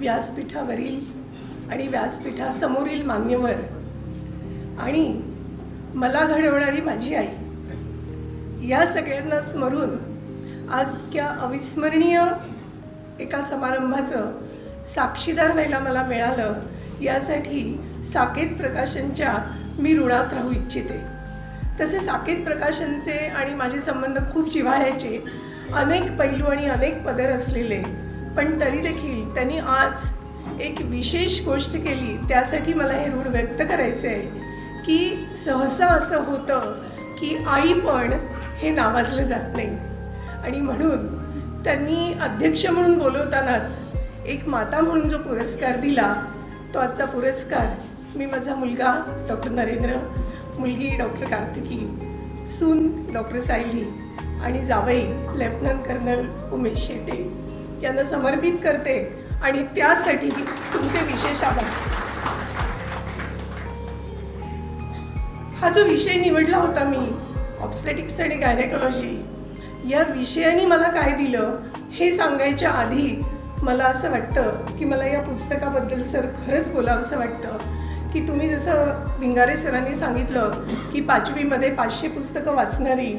व्यासपीठावरील आणि व्यासपीठासमोरील मान्यवर आणि मला घडवणारी माझी आई. या सगळ्यांना स्मरून आज इतक्या अविस्मरणीय एका समारंभाचं साक्षीदार व्हायला मला मिळालं यासाठी साकेत प्रकाशनच्या मी ऋणात राहू इच्छिते. तसे साकेत प्रकाशनचे आणि माझे संबंध खूप जिव्हाळ्याचे अनेक पैलू आणि अनेक पदर असलेले पण तरी देखील त्यांनी आज एक विशेष गोष्ट केली. त्यासाठी मला हे ऋण व्यक्त करायचे आहे की सहसा असं होतं की आई पण हे नावाजलं जात नाही. आणि म्हणून त्यांनी अध्यक्ष म्हणून बोलवतानाच एक माता म्हणून जो पुरस्कार दिला तो आजचा पुरस्कार मी माझा मुलगा डॉक्टर नरेंद्र मुलगी डॉक्टर कार्तिकी सून डॉक्टर सायली आणि जावई लेफ्टनंट कर्नल उमेश शेटे यांना समर्पित करते आणि त्यासाठी तुमचे विशेष आभार. हा जो विषय निवडला होता मी ऑब्स्टेटिक्स आणि गायनेकॉलॉजी या विषयाने मला काय दिलं हे सांगायच्या आधी मला असं वाटतं की मला या पुस्तकाबद्दल सर खरंच बोलावंसं वाटतं की तुम्ही जसं भिंगारे सरांनी सांगितलं की पाचवीमध्ये पाचशे पुस्तकं वाचणारी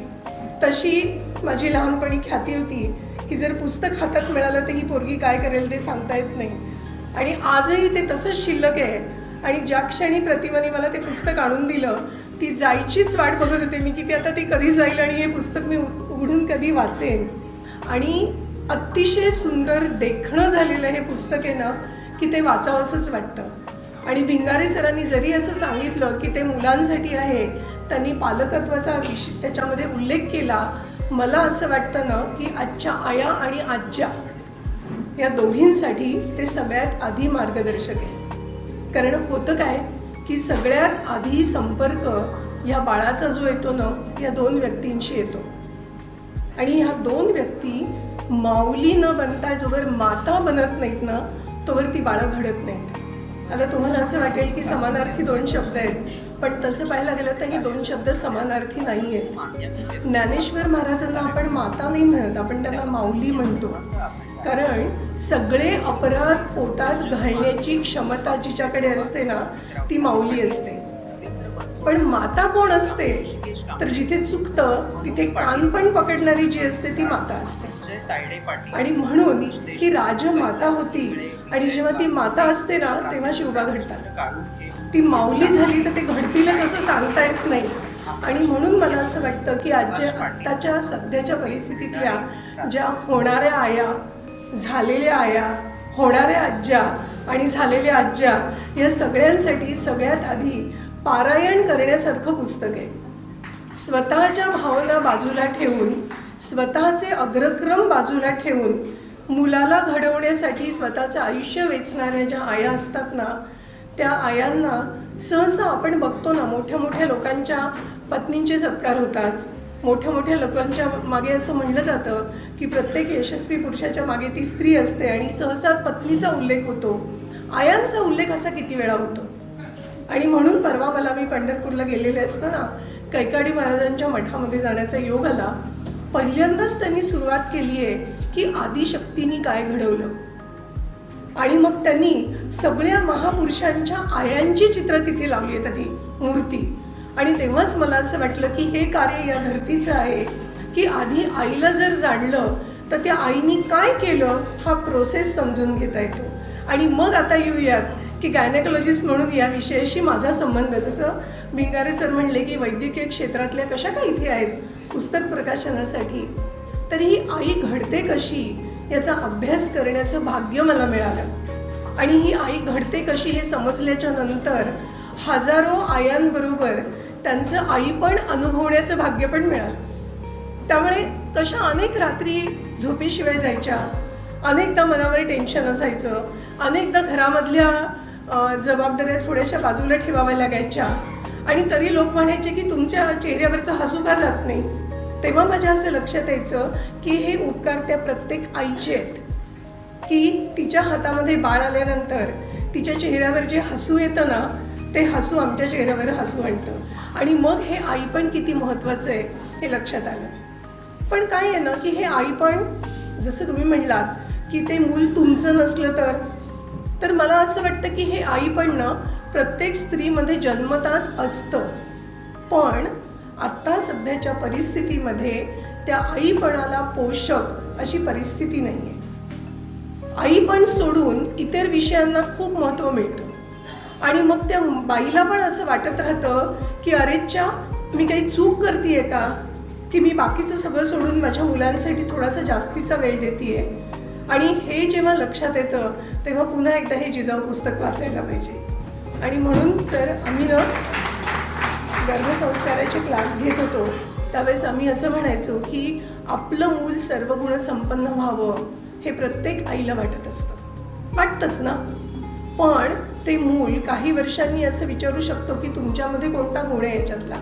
तशी माझी लहानपणी ख्याती होती. की जर पुस्तक हातात मिळालं तर ही पोरगी काय करेल ते सांगता येत नाही. आणि आजही ते तसंच शिल्लक आहे. आणि ज्या क्षणी प्रतिमाने मला ते पुस्तक आणून दिलं ती जायचीच वाट बघत होते मी की ती आता ती कधी जाईल आणि हे पुस्तक मी उ- उघडून कधी वाचेन. आणि अतिशय सुंदर देखणं झालेलं हे पुस्तक आहे ना की ते वाचावंसंच वाटतं. आणि भिंगारे सरांनी जरी असं सांगितलं की ते मुलांसाठी आहे त्यांनी पालकत्वाचा विष त्याच्यामध्ये उल्लेख केला मला असं वाटतं ना की आजच्या आया आणि आज्या या दोघींसाठी ते सगळ्यात आधी मार्गदर्शक आहे. कारण होतं काय की सगळ्यात आधी संपर्क या बाळाचा जो येतो ना या दोन व्यक्तींशी येतो. आणि ह्या दोन व्यक्ती माऊली न बनता जोवर माता बनत नाहीत ना तोवर ती बाळं घडत नाहीत. आता तुम्हाला असं वाटेल की समानार्थी दोन शब्द आहेत. पण तसं पाहायला गेलं तर हे दोन शब्द समानार्थी नाही आहेत. ज्ञानेश्वर महाराजांना आपण माता नाही म्हणत आपण त्यांना माऊली म्हणतो. कारण सगळे अपराध पोटात घालण्याची क्षमता जिच्याकडे असते ना ती माऊली असते. पण माता कोण असते? तर जिथे चुकतं तिथे कान पण पकडणारी जी असते ती माता असते. आणि म्हणून ही राजमाता होती. आणि जेव्हा ती माता असते ना तेव्हा शिवबा घडतात. ती माऊली झाली तर ते घडतीलच असं सांगता येत नाही. आणि म्हणून मला असं वाटतं की आजच्या आत्ताच्या सध्याच्या परिस्थितीतल्या ज्या होणाऱ्या आया झालेल्या आया होणाऱ्या आज्या आणि झालेल्या आज्या या सगळ्यांसाठी सगळ्यात आधी पारायण करण्यासारखं पुस्तक आहे. स्वतःच्या भावना बाजूला ठेवून स्वतःचे अग्रक्रम बाजूला ठेवून मुलाला घडवण्यासाठी स्वतःचं आयुष्य वेचणाऱ्या ज्या आया असतात ना त्या आयांना सहसा आपण बघतो ना मोठ्या मोठ्या लोकांच्या पत्नींचे सत्कार होतात. मोठ्या मोठ्या लोकांच्या मागे असं म्हणलं जातं की प्रत्येक यशस्वी पुरुषाच्या मागे ती स्त्री असते आणि सहसा पत्नीचा उल्लेख होतो. आयांचा उल्लेख असा किती वेळा होतो? आणि म्हणून परवा मला मी पंढरपूरला गेलेले असताना कैकाडी महाराजांच्या मठामध्ये जाण्याचा योग आला. पहिल्यांदाच त्यांनी सुरुवात केली आहे की आदिशक्तीने काय घडवलं? आणि मग त्यांनी सगळ्या महापुरुषांच्या आयांची चित्र तिथे लावली आहेत ती मूर्ती. आणि तेव्हाच मला असं वाटलं की हे कार्य या धर्तीचं आहे की आधी आईला जर जाणलं तर त्या आईने काय केलं हा प्रोसेस समजून घेता येतो. आणि मग आता येऊयात की गायनेकॉलॉजिस्ट म्हणून या विषयाशी माझा संबंध. जसं भिंगारे सर म्हणले की वैद्यकीय क्षेत्रातल्या कशा काय इथे आहेत पुस्तक प्रकाशनासाठी तर ही आई घडते कशी याचा अभ्यास करण्याचं भाग्य मला मिळालं. आणि ही आई घडते कशी हे समजल्याच्या नंतर हजारो आयांबरोबर त्यांचं आई पण अनुभवण्याचं भाग्य पण मिळालं. त्यामुळे कशा अनेक रात्री झोपेशिवाय जायच्या अनेकदा मनावर टेन्शन असायचं अनेकदा घरामधल्या जबाबदाऱ्या थोड्याशा बाजूला ठेवाव्या लागायच्या. आणि तरी लोक म्हणायचे की तुमच्या चेहऱ्यावरचं हसू का जात नाही? तेव्हा माझ्या असं लक्षात यायचं की हे उपकार त्या प्रत्येक आईचे आहेत. की तिच्या हातामध्ये बाळ आल्यानंतर तिच्या चेहऱ्यावर जे हसू येतं ना ते हसू आमच्या चेहऱ्यावर हसू आणतं. आणि मग हे आई पण किती महत्त्वाचं आहे हे लक्षात आलं. पण काय आहे ना की हे आई पण जसं तुम्ही म्हणलात की ते मूल तुमचं नसलं तर तर मला असं वाटतं की हे आई पण ना प्रत्येक स्त्रीमध्ये जन्मताच असतं. पण आत्ता सध्याच्या परिस्थितीमध्ये त्या आईपणाला पोषक अशी परिस्थिती नाही आहे आईपण सोडून इतर विषयांना खूप महत्त्व मिळतं. आणि मग त्या बाईला पण असं वाटत राहतं की अरेच्या मी काही चूक करते का? की मी बाकीचं सगळं सोडून माझ्या मुलांसाठी थोडासा जास्तीचा वेळ देते आणि हे जेव्हा लक्षात येतं तेव्हा पुन्हा एकदा हे जिजाऊ पुस्तक वाचायला पाहिजे. आणि म्हणून सर आम्ही ना गर्भसंस्काराचे क्लास घेत होतो. त्यावेळेस आम्ही असं म्हणायचो की आपलं मूल सर्वगुण संपन्न व्हावं हे प्रत्येक आईला वाटत असतं. वाटतंच ना? पण ते मूल काही वर्षांनी असं विचारू शकतो की तुमच्यामध्ये कोणता गुण आहे याच्यातला?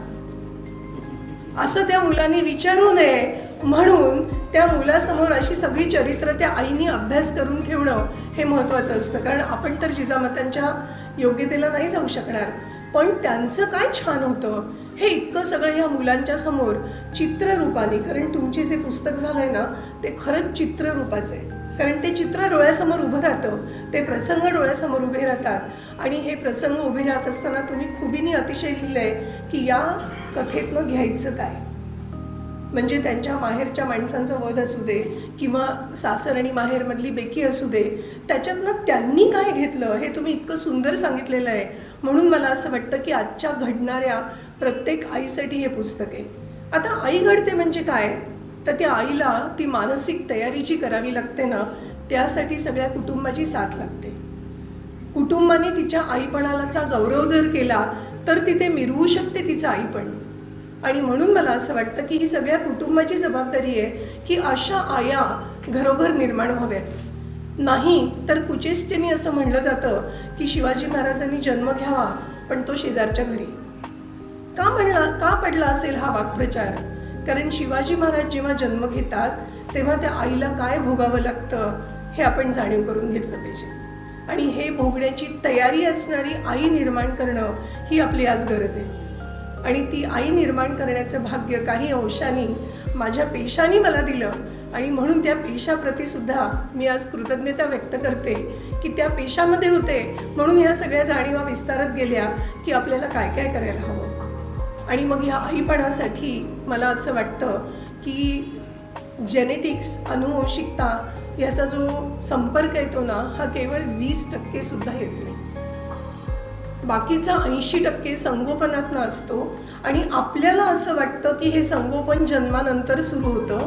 असं त्या मुलांनी विचारू नये. म्हणून त्या मुलासमोर अशी सगळी चरित्र त्या आईने अभ्यास करून ठेवणं हे महत्त्वाचं असतं. कारण आपण तर जिजामातांच्या योग्यतेला नाही जाऊ शकणार. पण त्यांचं काय छान होतं? हे इतकं सगळं ह्या मुलांच्या समोर चित्ररूपाने कारण तुमचे जे पुस्तक झालंय ना ते खरंच चित्ररूपाचं आहे. कारण ते चित्र डोळ्यासमोर उभं राहतं ते प्रसंग डोळ्यासमोर उभे राहतात. आणि हे प्रसंग उभे राहत असताना तुम्ही खुबीने अतिशय लिहिलंय की या कथेतनं घ्यायचं काय? म्हणजे त्यांच्या माहेरच्या माणसांचं वध असू दे किंवा सासर आणि माहेरमधली बेकी असू दे त्याच्यातनं त्यांनी काय घेतलं हे तुम्ही इतकं सुंदर सांगितलेलं आहे. म्हणून मला असं वाटतं की आजच्या घडणाऱ्या प्रत्येक आईसाठी हे पुस्तक आहे. आता आई घडते म्हणजे काय? तर त्या आईला ती मानसिक तयारी जी करावी लागते ना त्यासाठी सगळ्या कुटुंबाची साथ लागते. कुटुंबाने तिच्या आईपणालाचा गौरव जर केला तर तिथे मिरवू शकते तिचं आईपण. आणि म्हणून मला असं वाटतं की ही सगळ्या कुटुंबाची जबाबदारी आहे की अशा आया घरोघर निर्माण व्हाव्यात. नाही तर कुचेष्टेने असं म्हणलं जातं की शिवाजी महाराजांनी जन्म घ्यावा पण तो शेजारच्या घरी. का म्हणला का पडला असेल हा वाक्प्रचार? कारण शिवाजी महाराज जेव्हा जन्म घेतात तेव्हा त्या आईला काय भोगावं लागतं हे आपण जाणीव करून घेतलं पाहिजे. आणि हे भोगण्याची तयारी असणारी आई निर्माण करणं ही आपली आज गरज आहे. आणि ती आई निर्माण करण्याचं भाग्य काही अंशांनी माझ्या पेशाने मला दिलं. आणि म्हणून त्या पेशाप्रतीसुद्धा मी आज कृतज्ञता व्यक्त करते की त्या पेशामध्ये होते. म्हणून ह्या सगळ्या जाणीवा विस्तारत गेल्या की आपल्याला काय काय करायला हवं. आणि मग ह्या आईपणासाठी मला असं वाटतं की जेनेटिक्स अनुवंशिकता याचा जो संपर्क येतो ना हा केवळ वीस टक्के सुद्धा येत नाही. बाकीचा ऐंशी टक्के संगोपनातनं असतो. आणि आपल्याला असं वाटतं की हे संगोपन जन्मानंतर सुरू होतं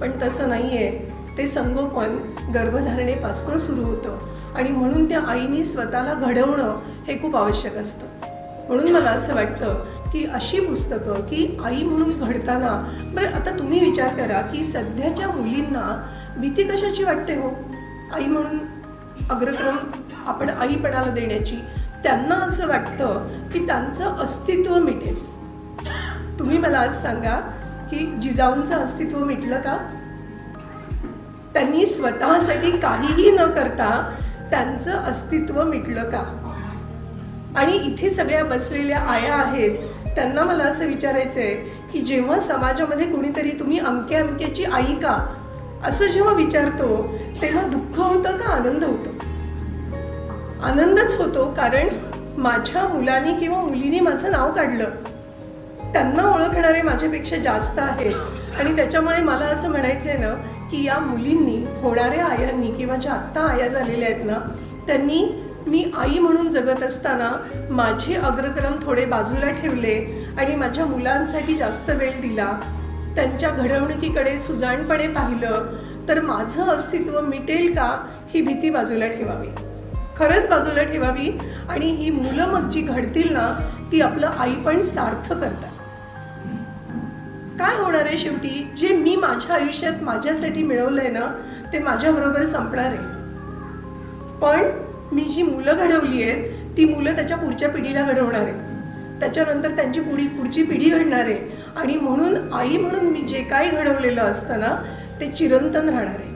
पण तसं नाही आहे ते संगोपन गर्भधारणेपासून सुरू होतं. आणि म्हणून त्या आईनी स्वतःला घडवणं हे खूप आवश्यक असतं. म्हणून मला असं वाटतं की अशी पुस्तकं की आई म्हणून घडताना बरं आता तुम्ही विचार करा की सध्याच्या मुलींना भीती कशाची वाटते हो? आई म्हणून अग्रक्रम आपण आईपणाला देण्याची. त्यांना असं वाटतं की त्यांचं अस्तित्व मिटेल. तुम्ही मला आज सांगा की जिजाऊंचं अस्तित्व मिटलं का? त्यांनी स्वतःसाठी काहीही न करता त्यांचं अस्तित्व मिटलं का? आणि इथे सगळ्या बसलेल्या आया आहेत त्यांना मला असं विचारायचं आहे की जेव्हा समाजामध्ये कुणीतरी तुम्ही अमक्या अमक्याची आई का? असं जेव्हा विचारतो तेव्हा दुःख होतं का आनंद होतो? आनंदच होतो कारण माझ्या मुलांनी किंवा मुलीने माझं नाव काढलं. त्यांना ओळखणारे माझ्यापेक्षा जास्त आहेत. आणि त्याच्यामुळे मला असं म्हणायचं आहे ना की या मुलींनी होणाऱ्या आयांनी किंवा ज्या आत्ता आया झालेल्या आहेत ना त्यांनी मी आई म्हणून जगत असताना माझे अग्रक्रम थोडे बाजूला ठेवले आणि माझ्या मुलांसाठी जास्त वेळ दिला. त्यांच्या घडवणुकीकडे सुजाणपणे पाहिलं तर माझं अस्तित्व मिटेल का ही भीती बाजूला ठेवावी. खरंच बाजूला ठेवावी आणि ही मुलं मग जी घडतील ना ती आपलं आई पण सार्थ करतात. काय होणार आहे शेवटी? जे मी माझ्या आयुष्यात माझ्यासाठी मिळवलंय ना ते माझ्याबरोबर संपणार आहे. पण मी जी मुलं घडवली आहेत ती मुलं त्याच्या पुढच्या पिढीला घडवणार आहेत. त्याच्यानंतर त्यांची पुढी पुढची पिढी घडणार आहे. आणि म्हणून आई म्हणून मी जे काही घडवलेलं असतं ना ते चिरंतन राहणार आहे.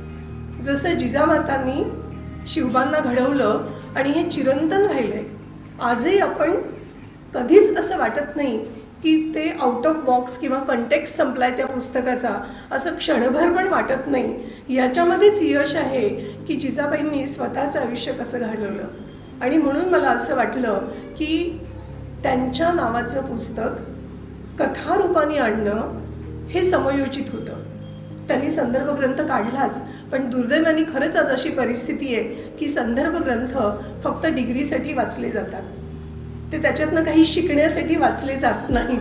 जसं जिजामातांनी शिवबांना घडवलं आणि हे चिरंतन राहिलं आहे आजही आपण कधीच असं वाटत नाही की ते आउट ऑफ बॉक्स किंवा कंटेक्स संपलाय त्या पुस्तकाचा. असं क्षणभर पण वाटत नाही. याच्यामध्येच यश आहे की जिजाबाईंनी स्वतःचं आयुष्य कसं घालवलं. आणि म्हणून मला असं वाटलं की त्यांच्या नावाचं पुस्तक कथारूपाने आणणं हे समयोचित होतं. त्यांनी संदर्भ ग्रंथ काढलाच. पण दुर्दैवाने खरंच आज अशी परिस्थिती आहे की संदर्भ ग्रंथ फक्त डिग्रीसाठी वाचले जातात. ते त्याच्यातनं काही शिकण्यासाठी वाचले जात नाहीत.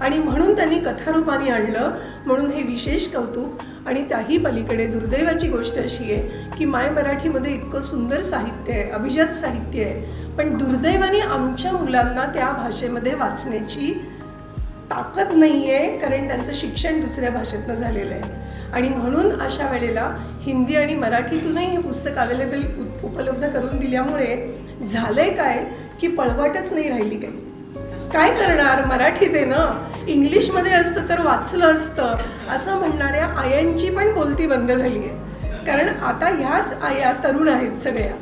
आणि म्हणून त्यांनी कथारूपाने आणलं म्हणून हे विशेष कौतुक आणि त्याही पलीकडे दुर्दैवाची गोष्ट अशी आहे की माय मराठीमध्ये इतकं सुंदर साहित्य आहे अभिजात साहित्य आहे पण दुर्दैवाने आमच्या मुलांना त्या भाषेमध्ये वाचण्याची ताकद नाही आहे कारण त्यांचं शिक्षण दुसऱ्या भाषेतनं झालेलं आहे. आणि म्हणून अशा वेळेला हिंदी आणि मराठीतूनही हे पुस्तक अवेलेबल उपलब्ध करून दिल्यामुळे झालंय काय की पळवाटच नाही राहिली काही. काय करणार? मराठीत आहे ना? इंग्लिशमध्ये असतं तर वाचलं असतं. असं म्हणणाऱ्या आयांची पण बोलती बंद झाली आहे. कारण आता ह्याच आया तरुण आहेत सगळ्या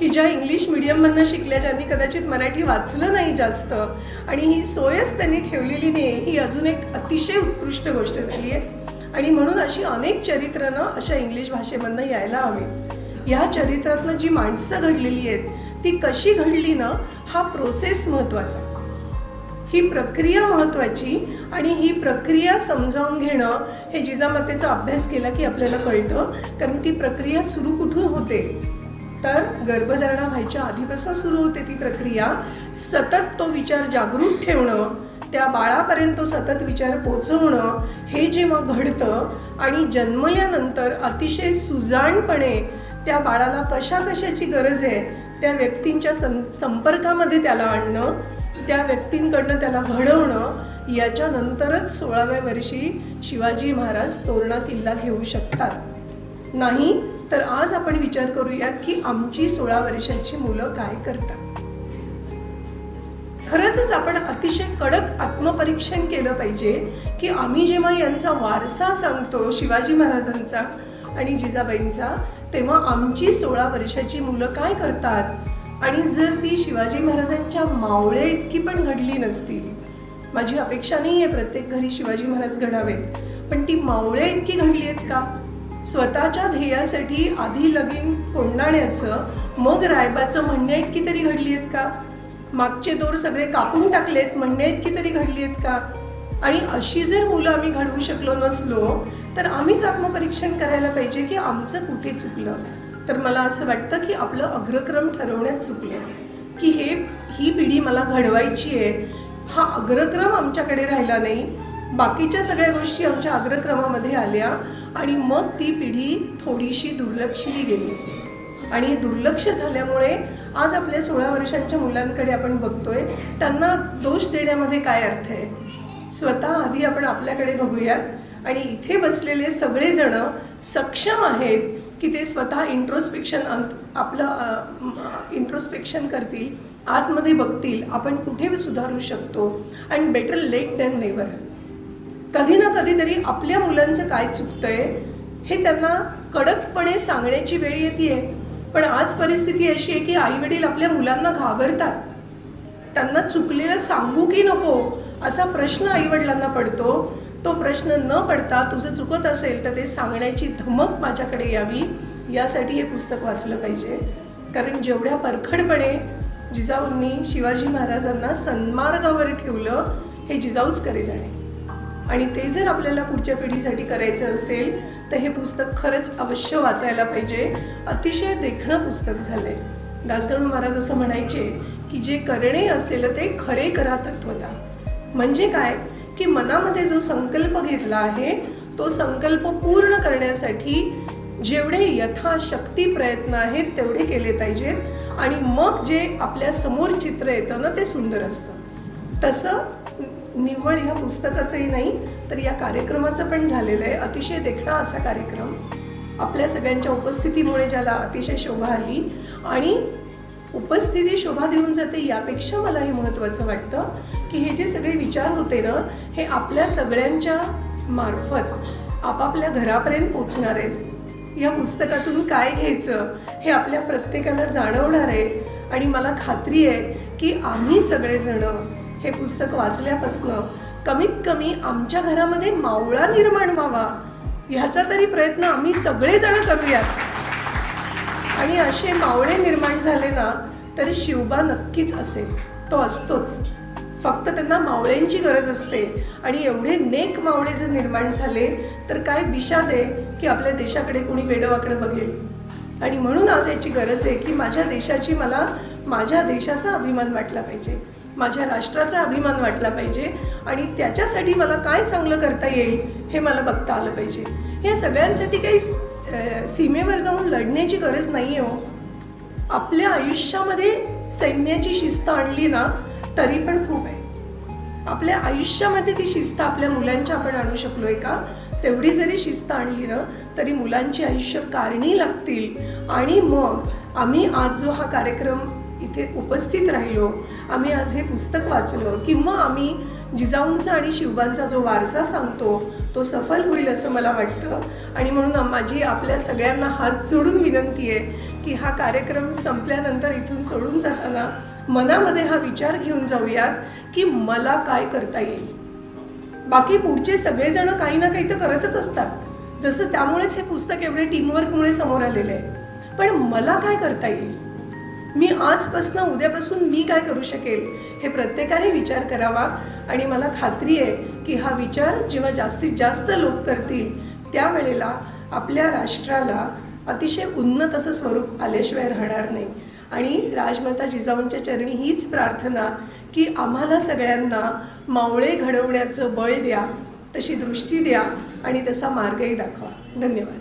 की ज्या इंग्लिश मिडियममधनं शिकल्या ज्यांनी कदाचित मराठी वाचलं नाही जास्त. आणि ही सोयच त्यांनी ठेवलेली नाही ही अजून एक अतिशय उत्कृष्ट गोष्ट झाली आहे. आणि म्हणून अशी अनेक चरित्रनं अशा इंग्लिश भाषेमधनं यायला हवीत. ह्या चरित्रातनं जी माणसं घडलेली आहेत ती कशी घडली ना हा प्रोसेस महत्त्वाचा ही प्रक्रिया महत्त्वाची आणि ही प्रक्रिया समजावून घेणं हे जिजामातेचा अभ्यास केला की आपल्याला कळतं कारण ती प्रक्रिया सुरू कुठून होते? तर गर्भधारणा व्हायच्या आधीपासून सुरू होते ती प्रक्रिया. सतत तो विचार जागृत ठेवणं त्या बाळापर्यंत तो सतत विचार पोचवणं हे जेव्हा घडतं आणि जन्मल्यानंतर अतिशय सुजाणपणे त्या बाळाला कशा कशाची गरज आहे त्या व्यक्तींच्या सं संपर्कामध्ये त्याला आणणं त्या व्यक्तींकडनं त्याला घडवणं याच्यानंतरच सोळाव्या वर्षी शिवाजी महाराज तोरणा किल्ला घेऊ शकतात. नाही तर आज आपण विचार करूयात की आमची सोळा वर्षाची मुलं काय करतात. खरंच आपण अतिशय कडक आत्मपरीक्षण केलं पाहिजे की आम्ही जेव्हा यांचा वारसा सांगतो शिवाजी महाराजांचा आणि जिजाबाईंचा तेव्हा आमची सोळा वर्षाची मुलं काय करतात? आणि जर ती शिवाजी महाराजांच्या मावळे इतकी पण घडली नसतील. माझी अपेक्षा नाही आहे प्रत्येक घरी शिवाजी महाराज घडावेत पण ती मावळे इतकी घडली आहेत का? स्वतःच्या ध्येयासाठी आधी लगीन कोंडाण्याचं मग रायबाचं म्हणणे इतकी तरी घडली आहेत का? मागचे दोर सगळे कापून टाकलेत म्हणणे इतकी तरी घडली आहेत का? आणि अशी जर मुलं आम्ही घडवू शकलो नसलो तर आम्हीच आत्मपरीक्षण करायला पाहिजे की आमचं कुठे चुकलं? तर मला असं वाटतं की आपलं अग्रक्रम ठरवण्यात चुकले की हे ही पिढी मला घडवायची आहे हा अग्रक्रम आमच्याकडे राहिला नाही बाकीच्या सगळ्या गोष्टी आमच्या अग्रक्रमामध्ये आल्या आणि मग ती पिढी थोडीशी दुर्लक्षली गेली. आणि दुर्लक्ष झाल्यामुळे आज आपल्या सोळा वर्षांच्या मुलांकडे आपण बघतोय त्यांना दोष देण्यामध्ये काय अर्थ आहे? स्वतः आधी आपण आपल्याकडे बघूयात. आणि इथे बसलेले सगळेजण सक्षम आहेत की ते स्वतः इंट्रोस्पेक्शन अंत आपलं इंट्रोस्पेक्शन करतील आतमध्ये बघतील आपण कुठे सुधारू शकतो? And better late than never कधी ना कधीतरी आपल्या मुलांचं काय चुकतंय हे त्यांना कडकपणे सांगण्याची वेळ येते आहे पण आज परिस्थिती अशी आहे की आईवडील आपल्या मुलांना घाबरतात. त्यांना चुकलेलं सांगू की नको असा प्रश्न आईवडिलांना पडतो. तो प्रश्न न पडता तुझं चुकत असेल तर ते सांगण्याची धमक माझ्याकडे यावी. यासाठी हे पुस्तक वाचलं पाहिजे. कारण जेवढ्या परखडपणे जिजाऊंनी शिवाजी महाराजांना सन्मार्गावर ठेवलं हे जिजाऊच करे जाणे. आणि ते जर आपल्याला पुढच्या पिढीसाठी करायचं असेल तर हे पुस्तक खरंच अवश्य वाचायला पाहिजे. अतिशय देखणं पुस्तक झालं आहे दासगणू महाराज असं म्हणायचे की जे करणे असेल ते खरे करा तत्वता. म्हणजे काय? की मनामध्ये जो संकल्प घेतला आहे तो संकल्प पूर्ण करण्यासाठी जेवढे यथाशक्ती प्रयत्न आहेत तेवढे केले पाहिजेत. आणि मग जे आपल्यासमोर चित्र येतं ना ते सुंदर असतं. तसं निव्वळ ह्या पुस्तकाचंही नाही तर या कार्यक्रमाचं पण झालेलं आहे. अतिशय देखणा असा कार्यक्रम. आपल्या सगळ्यांच्या उपस्थितीमुळे ज्याला अतिशय शोभा आली आणि उपस्थिती शोभा देऊन जाते यापेक्षा मला हे महत्त्वाचं वाटतं की हे जे सगळे विचार होते ना हे आपल्या सगळ्यांच्या मार्फत आपापल्या घरापर्यंत पोचणार आहेत. या पुस्तकातून काय घ्यायचं हे आपल्या प्रत्येकाला जाणवणार आहे आणि मला खात्री आहे की आम्ही सगळेजणं हे पुस्तक वाचल्यापासनं कमीत कमी आमच्या घरामध्ये मावळा निर्माण व्हावा ह्याचा तरी प्रयत्न आम्ही सगळेजण करूयात. आणि असे मावळे निर्माण झाले ना तरी शिवबा नक्कीच असेल. तो असतोच. फक्त त्यांना मावळ्यांची गरज असते. आणि एवढे नेक मावळे जर निर्माण झाले तर काय विषाद आहे की आपल्या देशाकडे कोणी वेडवाकडं बघेल? आणि म्हणून आज याची गरज आहे की माझ्या देशाची मला माझ्या देशाचा अभिमान वाटला पाहिजे. माझ्या राष्ट्राचा अभिमान वाटला पाहिजे आणि त्याच्यासाठी मला काय चांगलं करता येईल हे मला बघता आलं पाहिजे. या सगळ्यांसाठी काही सीमेवर जाऊन लढण्याची गरज नाही आहे हो. आपल्या आयुष्यामध्ये सैन्याची शिस्त आणली ना तरी पण खूप आहे. आपल्या आयुष्यामध्ये ती शिस्त आपल्या मुलांच्या आपण आणू शकलो आहे का? तेवढी जरी शिस्त आणली ना तरी मुलांची आयुष्य कारणी लागतील. आणि मग आम्ही आज जो हा कार्यक्रम इथे उपस्थित राहिलो. आम्ही आज हे पुस्तक वाचलं किंवा आम्ही जिजाऊंचा आणि शिवबांचा जो वारसा सांगतो तो सफल होईल असं मला वाटतं. आणि म्हणून माझी आपल्या सगळ्यांना हात जोडून विनंती आहे की हा कार्यक्रम संपल्यानंतर इथून सोडून जाताना मनामध्ये हा विचार घेऊन जाऊयात की मला काय करता येईल. बाकी पुढचे सगळेजण काही ना काही तर करतच असतात. जसं त्यामुळेच हे पुस्तक एवढे टीमवर्कमुळे समोर आलेले आहे. पण मला काय करता येईल? मी आजपासून उद्यापासून मी काय करू शकेल हे प्रत्येकाने विचार करावा. आणि मला खात्री आहे की हा विचार जेव्हा जास्तीत जास्त लोक करतील त्यावेळेला आपल्या राष्ट्राला अतिशय उन्नत असं स्वरूप आल्याशिवाय राहणार नाही. आणि राजमाता जिजाऊंच्या चरणी हीच प्रार्थना की आम्हाला सगळ्यांना मावळे घडवण्याचं बळ द्या तशी दृष्टी द्या आणि तसा मार्गही दाखवा. धन्यवाद.